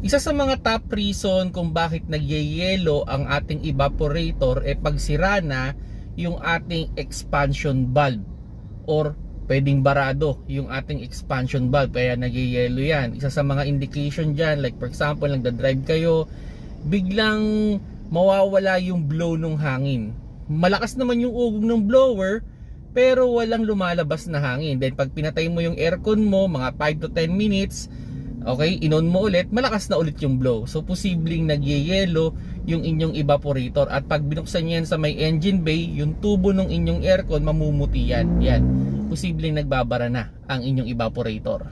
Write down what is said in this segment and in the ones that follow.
Isa sa mga top reason kung bakit nagyeyelo ang ating evaporator e pag sira na yung ating expansion valve or pwedeng barado yung ating expansion valve kaya nagyeyelo yan. Isa sa mga indication dyan like for example nagda-drive kayo biglang mawawala yung blow ng hangin. Malakas naman yung ugong ng blower pero walang lumalabas na hangin. Then pag pinatay mo yung aircon mo mga 5 to 10 minutes Okay, inon mo ulit, malakas na ulit yung blow. So, posibleng nagyeyelo yung inyong evaporator. At pag binuksan yan sa may engine bay, yung tubo ng inyong aircon, mamumuti yan. Yan. Posibleng nagbabara na ang inyong evaporator.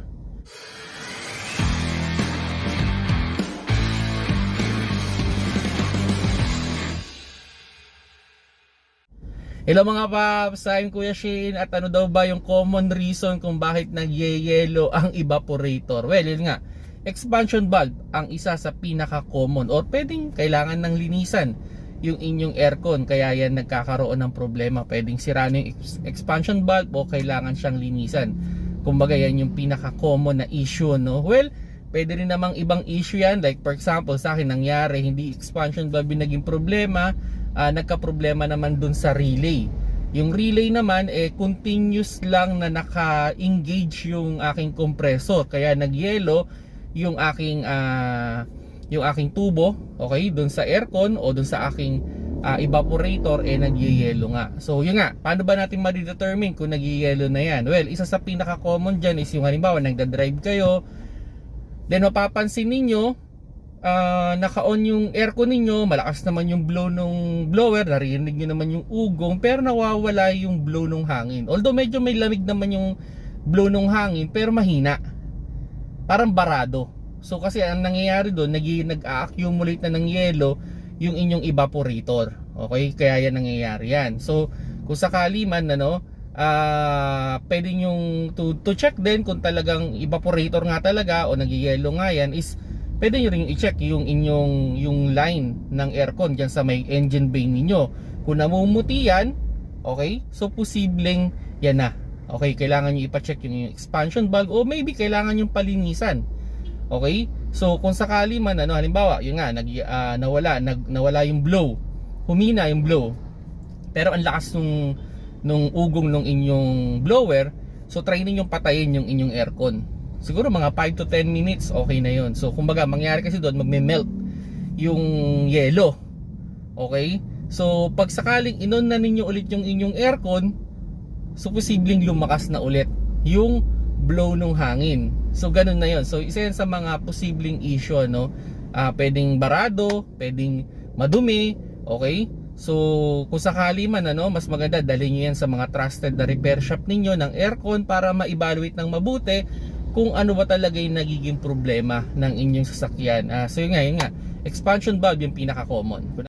Hello mga paps, I'm Kuya Shane at ano daw ba yung common reason kung bakit nagyeyelo ang evaporator? Well, yun nga, expansion valve ang isa sa pinaka-common or pwedeng kailangan ng linisan yung inyong aircon kaya yan nagkakaroon ng problema. Pwedeng sira na yung ex- expansion valve o kailangan siyang linisan. Kumbaga yan yung pinaka-common na issue, no? Well, pwede rin namang ibang issue yan. Like for example, sa akin nangyari, hindi expansion valve yung naging problema, ah, nagka-problema naman dun sa relay. Yung relay naman, eh, continuous lang na naka-engage yung aking compressor. Kaya nagyelo yung aking ah, yung aking tubo, okay, dun sa aircon o dun sa aking ah, evaporator eh nagyeyelo nga. So yun nga, paano ba natin ma-determine kung nagyeyelo na yan? Well, isa sa pinaka-common dyan is yung halimbawa nagda-drive kayo, then mapapansin ninyo, ah, naka-on yung aircon ninyo, malakas naman yung blow ng blower, narinig nyo naman yung ugong, pero nawawala yung blow ng hangin. Although medyo may lamig naman yung blow ng hangin, pero mahina. Parang barado. So kasi ang nangyayari doon, nag nag-accumulate na ng yelo yung inyong evaporator. Okay? Kaya yan nangyayari yan. So kung sakali man ano, ah pwede yung to, to check din kung talagang evaporator nga talaga o nagyayelo nga yan is pwede nyo rin i-check yung inyong yung line ng aircon dyan sa may engine bay ninyo. Kung namumuti yan, okay, so posibleng yan na. Okay, kailangan nyo ipa-check yung, yung expansion valve o maybe kailangan yung palinisan. Okay? So kung sakali man ano halimbawa, yun nga nag ah, nawala nag, nawala yung blow. Humina yung blow. Pero ang lakas nung nung ugong nung inyong blower, so try ninyong patayin yung inyong aircon. Siguro mga 5 to 10 minutes okay na yun. So kumbaga mangyari kasi doon magme-melt yung yelo. Okay? So pag sakaling inon na ninyo ulit yung inyong aircon, so posibleng lumakas na ulit yung blow ng hangin. So ganun na yon. So isa yan sa mga posibleng issue no. Ah, pwedeng barado, pwedeng madumi, okay? So kung sakali man ano, mas maganda dalhin niyo yan sa mga trusted na repair shop ninyo ng aircon para ma-evaluate ng mabuti kung ano ba talaga yung nagiging problema ng inyong sasakyan. Ah, so yun nga, yun nga. Expansion valve yung pinaka-common.